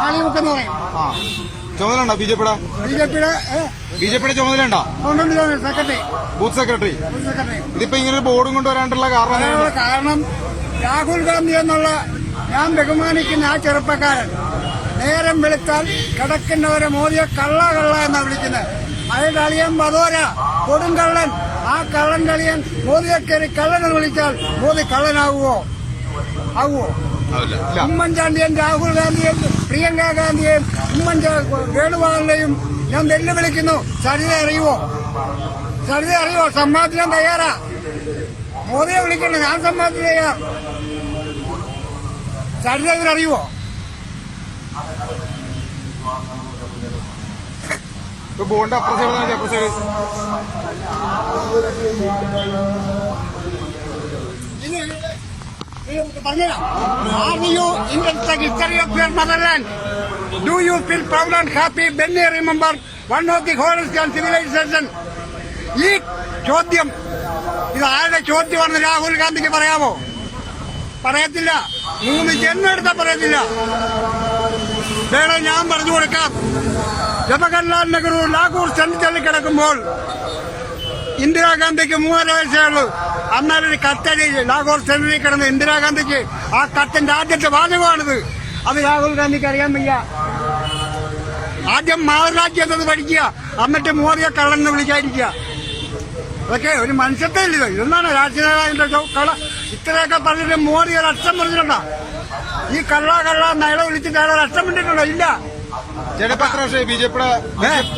ആലിമുക്ക് എന്ന് പറയും. ആ. ചുമതല ഉണ്ടോ ബി ജെ പിയുടെ? ബി ജെ പിയുടെ ബി ജെ പിയുടെ ചുമതല. ഉണ്ടോ സെക്രട്ടറി. Booth secretary. സെക്രട്ടറി. ഇതിപ്പോ ഇങ്ങനെ ഒരു ബോർഡും കൊണ്ടുവരാനുള്ള കാരണം കാരണം രാഹുൽ ഗാന്ധി എന്നുള്ള ഞാൻ ബഹുമാനിക്കുന്ന ആ ചെറുപ്പക്കാരൻ നേരം വെളുത്താൽ കിടക്കുന്നവരെ മോദിയെ കള്ള കള്ള എന്നാ വിളിക്കുന്നത്. അയാളുടെ അളിയൻ കൊടും കൊടുങ്കള്ളൻ ആ കള്ളൻ കളിയൻ മോദിയെ കയറി കള്ളൻ എന്ന് വിളിച്ചാൽ മോദി കള്ളനാകുവോ ആകുവോ. ഉമ്മൻചാണ്ടിയും രാഹുൽ ഗാന്ധിയും പ്രിയങ്ക ഗാന്ധിയെയും ഉമ്മൻചാ വേണുഗോപാലിനെയും ഞാൻ വെല്ലുവിളിക്കുന്നു. സരിത അറിയുവോ? സരിത അറിയുവോ? സമ്മാനിക്കാൻ തയ്യാറാ. മോദിയെ വിളിക്കണ്ട ഞാൻ സമ്മാനിച്ച് തയ്യാർ സരിത ഇവരറിയുവോ ഇപ്പൊ ബോർഡിന്റെ അപ്പുറ Are you interested in history of your motherland? Do you feel proud and happy? When you remember one of the oldest and civilization? ഈ ചോദ്യം ഇത് ആരുടെ ചോദ്യമാണെന്ന് രാഹുൽ ഗാന്ധിക്ക് പറയാമോ? പറയത്തില്ല. മൂന്ന് ജന്മം എടുത്താൽ പറയത്തില്ല. വേണം ഞാൻ പറഞ്ഞു കൊടുക്കാം. ജവഹർലാൽ നെഹ്റു ലാഹൂർ ചെന്നിത്തള്ളി കിടക്കുമ്പോൾ ഇന്ദിരാഗാന്ധിക്ക് മൂന്നര വയസ്സേ ഉള്ളൂ. അന്നേരം കത്തടി ലാഹോർ സെന്ററിൽ കിടന്ന് ഇന്ദിരാഗാന്ധിക്ക് ആ കത്തിന്റെ ആദ്യത്തെ വാചകമാണിത്. അത് രാഹുൽ ഗാന്ധിക്ക് അറിയാൻ വയ്യ. ആദ്യം മാതൃരാജ്യം എന്നത് പഠിക്കുക എന്നിട്ട് മോദിയെ കള്ളെന്ന് വിളിക്കാതിരിക്കുക. അതൊക്കെ ഒരു മനുഷ്യത്തെ ഇല്ല ഇതൊന്നാണ് രാഷ്ട്രീയ കള ഇത്രയൊക്കെ പറഞ്ഞിട്ട് മോദി ഒരു അച്ഛൻ പറഞ്ഞിട്ടുണ്ടോ? ഈ കള്ള കള്ള നയള വിളിച്ചിട്ട് അയാൾ ഒരു അച്ഛൻ പറഞ്ഞിട്ടുണ്ടോ? ഇല്ല. ഇപ്പൊ എത്ര വർഷമായി? ബി ജെ പിയുടെ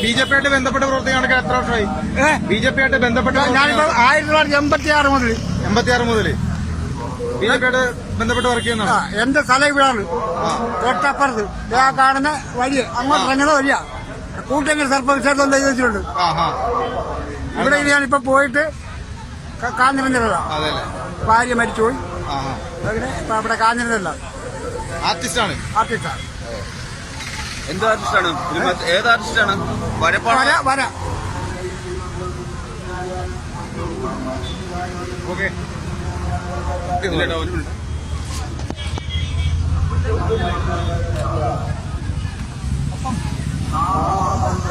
ബി ജെ പി ബന്ധപ്പെട്ട പ്രവർത്തനങ്ങളൊക്കെ എത്ര വർഷമായി? ഏഹ് ബി ജെ പി ബന്ധപ്പെട്ട ഞാനിപ്പോ ആയിരത്തി തൊള്ളായിരത്തി എൺപത്തി ആറ് മുതൽ. എൺപത്തി ആറ് മുതൽ. ബി ജെ പി ആയിട്ട് ബന്ധപ്പെട്ട് വർക്ക് ആ, എന്റെ സ്ഥലം ഇവിടാണ്. തൊട്ടപ്പുറത്ത്. ആ കാണുന്ന വഴി അങ്ങോട്ട് ഇറങ്ങുന്ന വഴിയാ. കൂട്ടെങ്കിൽ വെച്ചിട്ടുണ്ട് ആ ആ. ഇവിടെ ഞാനിപ്പോ പോയിട്ട് കാഞ്ഞിരുന്നില്ല ഭാര്യ മരിച്ചുപോയി. അങ്ങനെ ഇപ്പൊ അവിടെ കാഞ്ഞിരുന്നില്ല ആർട്ടിസ്റ്റാണ് ആർട്ടിസ്റ്റാണ് എന്ത് ആർട്ടിസ്റ്റാണ് ഏത് ആർട്ടിസ്റ്റാണ് വരപ്പാണ്? വര വര. ഓക്കെ ഒരു മിനിറ്റ്